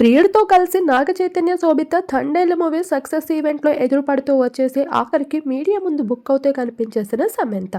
ప్రియుడితో కలిసి Naga Chaitanya Sobhita Thandel movie success ఈవెంట్లో ఎదురుపడుతూ వచ్చేసి ఆఖరికి మీడియా ముందు బుక్ అవుతే కనిపించేసిన సమంత.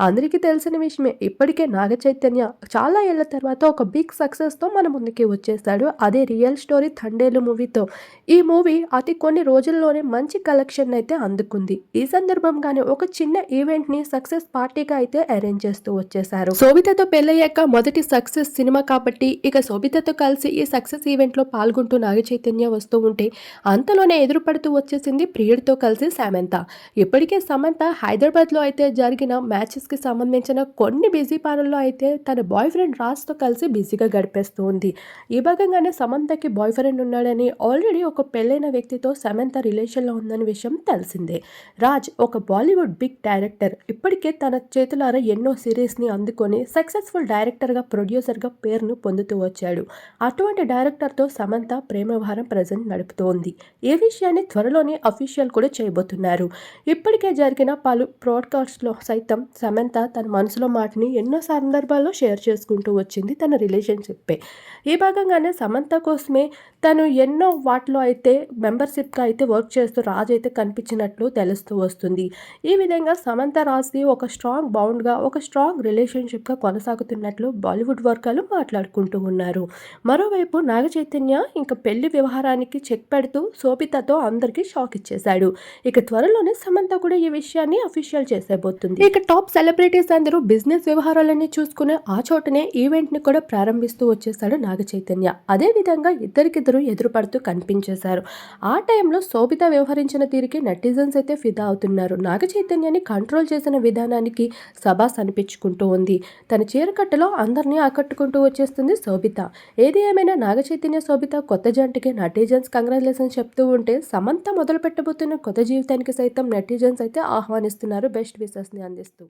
అందరికీ తెలిసిన విషయమే ఇప్పటికే నాగ చైతన్య చాలా ఏళ్ళ తర్వాత ఒక బిగ్ సక్సెస్తో మన ముందుకి వచ్చేసాడు. అదే రియల్ స్టోరీ థండేలు మూవీతో. ఈ మూవీ అతి కొన్ని రోజుల్లోనే మంచి కలెక్షన్ అయితే అందుకుంది. ఈ సందర్భంగానే ఒక చిన్న ఈవెంట్ని సక్సెస్ పార్టీగా అయితే అరేంజ్ చేస్తూ వచ్చేసారు శోభితతో పెళ్ళయ్యాక మొదటి సక్సెస్ సినిమా కాబట్టి ఇక శోభితతో కలిసి ఈ సక్సెస్ ఈవెంట్లో పాల్గొంటూ నాగచైతన్య వస్తూ ఉంటే అంతలోనే ఎదురుపడుతూ వచ్చేసింది ప్రియుడితో కలిసి సమంత ఇప్పటికే సమంత హైదరాబాద్లో అయితే జరిగిన మ్యాచెస్కి సంబంధించిన కొన్ని బిజీ పనుల్లో అయితే తన బాయ్ ఫ్రెండ్ రాజ్తో కలిసి బిజీగా గడిపేస్తూ ఉంది. ఈ భాగంగానే సమంతకి బాయ్ ఫ్రెండ్ ఉన్నాడని ఆల్రెడీ ఒక పెళ్ళైన వ్యక్తితో సమంత రిలేషన్లో ఉందని విషయం తెలిసిందే. రాజ్ ఒక బాలీవుడ్ బిగ్ డైరెక్టర్. ఇప్పటికే తన చేతులారా ఎన్నో సిరీస్ని అందుకొని సక్సెస్ఫుల్ డైరెక్టర్గా ప్రొడ్యూసర్గా పేరును పొందుతూ వచ్చాడు. అటువంటి డైరెక్టర్తో సమంత ప్రేమభారం ప్రజెంట్ నడుపుతోంది. ఈ విషయాన్ని త్వరలోనే అఫీషియల్ కూడా చేయబోతున్నారు. ఇప్పటికే జరిగిన పలు బ్రాడ్కాస్ట్లో సైతం సమంత తన మనసులో మాటని ఎన్నో సందర్భాల్లో షేర్ చేసుకుంటూ వచ్చింది తన రిలేషన్షిప్పే. ఈ భాగంగానే సమంత కోసమే తను ఎన్నో వాటిలో అయితే మెంబర్షిప్గా అయితే వర్క్ చేస్తూ రాజు అయితే కనిపించినట్లు తెలుస్తూ వస్తుంది. ఈ విధంగా సమంత రాజ్ది ఒక స్ట్రాంగ్ బౌండ్గా ఒక స్ట్రాంగ్ రిలేషన్షిప్గా కొనసాగుతున్నట్లు బాలీవుడ్ వర్గాలు మాట్లాడుకుంటూ ఉన్నారు. మరోవైపు నాగ చైతన్య ఇంకా పెళ్ళి వ్యవహారానికి చెక్ పెడుతూ శోభితతో అందరికీ షాక్ ఇచ్చేశాడు. ఇక త్వరలోనే సమంత కూడా ఈ విషయాన్ని అఫీషియల్ చేసేబోతుంది ఇక టాప్ సెలబ్రిటీస్ అందరూ బిజినెస్ వ్యవహారాలన్నీ చూసుకునే ఆ చోటనే ఈవెంట్ని కూడా ప్రారంభిస్తూ వచ్చేసాడు నాగ చైతన్య అదే విధంగా ఇద్దరికిద్దరు ఎదురుపడుతూ కనిపించేశారు. ఆ టైంలో శోభిత వ్యవహరించిన తీరికి నెటిజన్స్ అయితే ఫిదా అవుతున్నారు. నాగ చైతన్యాన్ని కంట్రోల్ చేసిన విధానానికి సభాస్ అనిపించుకుంటూ ఉంది. తన చీరకట్టలో అందరినీ ఆకట్టుకుంటూ వచ్చేస్తుంది శోభిత. ఏది ఏమైనా నాగ చైతన్య శోభిత కొత్త జంటకి నెటిజన్స్ కంగ్రాచులేషన్స్ చెప్తూ ఉంటే సమంత మొదలు పెట్టబోతున్న కొత్త జీవితానికి సైతం నెటిజన్స్ అయితే ఆహ్వానిస్తున్నారు బెస్ట్ విషెస్ని అందిస్తూ.